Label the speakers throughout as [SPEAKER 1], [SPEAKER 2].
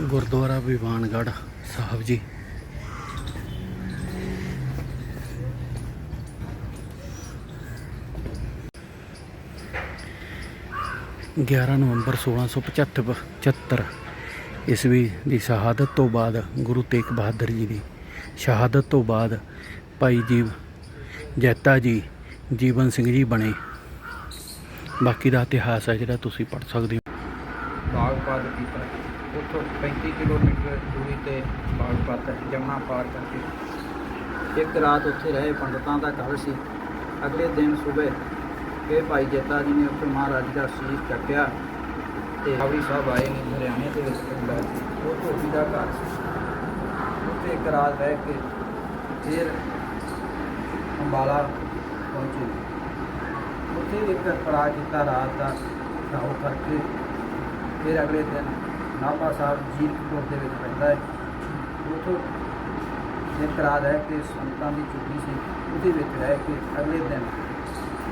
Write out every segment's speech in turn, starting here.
[SPEAKER 1] ਗੁਰਦੁਆਰਾ ਵਿਵਾਨਗੜ੍ਹ ਸਾਹਿਬ ਜੀ। ਗਿਆਰਾਂ ਨਵੰਬਰ 1675 75 ਈਸਵੀ ਦੀ ਸ਼ਹਾਦਤ ਤੋਂ ਬਾਅਦ ਗੁਰੂ ਤੇਗ ਬਹਾਦਰ ਜੀ ਦੀ ਸ਼ਹਾਦਤ ਤੋਂ ਬਾਅਦ ਭਾਈ ਜੀਵ ਜੈਤਾ ਜੀ ਜੀਵਨ ਸਿੰਘ ਜੀ ਬਣੇ। ਬਾਕੀ ਦਾ ਇਤਿਹਾਸ ਹੈ ਜਿਹੜਾ ਤੁਸੀਂ ਪੜ੍ਹ ਸਕਦੇ ਹੋ।
[SPEAKER 2] ਬਾਗਪਤ ਕੀਤਾ। ਉੱਥੋਂ 35 ਕਿਲੋਮੀਟਰ ਦੂਰੀ ਤੇ ਬਾਗਪਤ ਜਮਨਾ ਪਾਰ ਕਰਕੇ। ਇੱਕ ਰਾਤ ਉੱਥੇ ਰਹੇ, ਪੰਡਤਾਂ ਦਾ ਘਰ ਸੀ। ਅਗਲੇ ਦਿਨ ਸਵੇਰ ਇਹ ਭਾਈ ਜੱਤਾ ਜੀ ਨੇ ਉੱਥੇ ਮਹਾਰਾਜ ਦਾ ਸੀਸ ਚੱਕਿਆ ਤੇ ਹਾਵੀ ਸਾਹਿਬ ਆਏ ਨੇ ਹਰਿਆਣੇ ਦੇ ਵਿੱਚ ਉਹ ਧੋਬੀ ਦਾ ਘਰ ਸੀ। ਉੱਥੇ ਇੱਕ ਰਾਤ ਰਹਿ ਕੇ ਫਿਰ ਅੰਬਾਲਾ ਪਹੁੰਚੇ। ਉੱਥੇ ਇੱਕ ਪੜਾ ਕੀਤਾ ਰਾਤ ਦਾ ਰਾਹੋ ਕਰਕੇ ਫਿਰ ਅਗਲੇ ਦਿਨ ਨਾਭਾ ਸਾਹਿਬ ਜੀਰਕਪੁਰ ਦੇ ਵਿੱਚ ਪੈਂਦਾ ਹੈ। ਉੱਥੋਂ ਇੱਕ ਰਾਤ ਹੈ ਕਿ ਸੰਤਾਂ ਦੀ ਛੁੱਟੀ ਸੀ। ਉਹਦੇ ਵਿੱਚ ਰਹਿ ਕੇ ਅਗਲੇ ਦਿਨ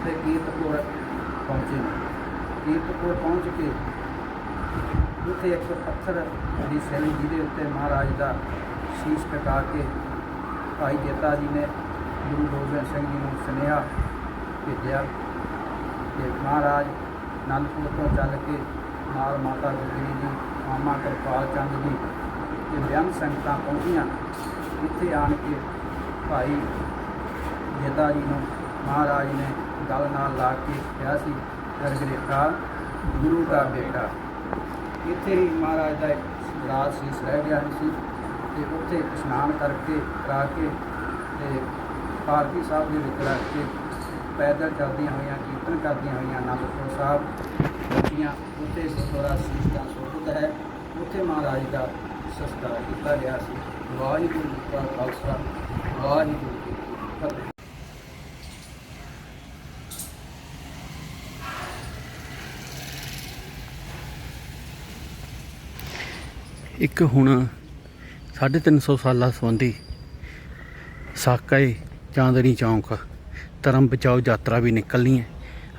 [SPEAKER 2] ਤੇ ਕੀਰਤਪੁਰ ਪਹੁੰਚੇ। ਕੀਰਤਪੁਰ ਪਹੁੰਚ ਕੇ ਉੱਥੇ ਇੱਕ ਪੱਥਰ ਦੀ ਸੈਲੀ ਜਿਹਦੇ ਉੱਤੇ ਮਹਾਰਾਜ ਦਾ ਸ਼ੀਸ਼ ਟਿਕਾ ਕੇ ਭਾਈ ਜੇਤਾ ਜੀ ਨੇ ਗੁਰੂ ਗੋਬਿੰਦ ਸਿੰਘ ਜੀ ਨੂੰ ਸੁਨੇਹਾ ਭੇਜਿਆ ਕਿ ਮਹਾਰਾਜ ਅਨੰਦਪੁਰ ਤੋਂ ਚੱਲ ਕੇ ਨਾਲ ਮਾਤਾ ਗੁਜਰੀ ਜੀ ਮਾਮਾ ਕਿਰਪਾਲ ਚੰਦ ਜੀ ਤੇ ਬਿਆਨ ਸੰਗਤਾਂ ਪਹੁੰਚੀਆਂ। ਇੱਥੇ ਆਣ ਕੇ ਭਾਈ ਜੇਤਾ ਜੀ ਨੂੰ, ਮਹਾਰਾਜ ਨੇ ਗਲ ਨਾਲ ਲਾ ਕੇ ਕਿਹਾ ਸੀ ਗਰਗਰੇਖਾ ਗੁਰੂ ਦਾ ਬੇਟਾ। ਇੱਥੇ ਹੀ ਮਹਾਰਾਜ ਦਾ ਇੱਕ ਰਾਤ ਸੀਸ ਰਹਿ ਗਿਆ ਸੀ ਤੇ ਉੱਥੇ ਇਸ਼ਨਾਨ ਕਰਕੇ ਕਰਾ ਕੇ ਤੇ ਪਾਰਕੀ ਸਾਹਿਬ ਦੇ ਵਿੱਚ ਰੱਖ ਕੇ ਪੈਦਲ ਚੱਲਦੀਆਂ ਹੋਈਆਂ, ਕੀਰਤਨ ਕਰਦੀਆਂ ਹੋਈਆਂ ਅਨੰਦਪੁਰ ਸਾਹਿਬ ਪਹੁੰਚੀਆਂ ਉੱਥੇ ਗੁਰਦੁਆਰਾ ਸੀਸ ਦਾ ਸੋਭਤ ਹੈ। ਉੱਥੇ ਮਹਾਰਾਜ ਦਾ ਸੰਸਕਾਰ ਕੀਤਾ ਗਿਆ ਸੀ। ਵਾਹਿਗੁਰੂ ਜੀ ਕਾ ਖਾਲਸਾ, ਵਾਹਿਗੁਰੂ ਜੀ ਕੀ ਫਤਿਹ।
[SPEAKER 1] ਇੱਕ ਹੁਣ 350 ਸਾਲਾ ਸੰਬੰਧੀ ਸਾਕਾਏ ਚਾਂਦਨੀ ਚੌਂਕ ਧਰਮ ਬਚਾਓ ਯਾਤਰਾ ਵੀ ਨਿਕਲਣੀ ਹੈ।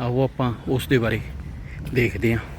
[SPEAKER 1] ਆਓ ਆਪਾਂ ਉਸ ਦੇ ਬਾਰੇ ਦੇਖਦੇ ਹਾਂ।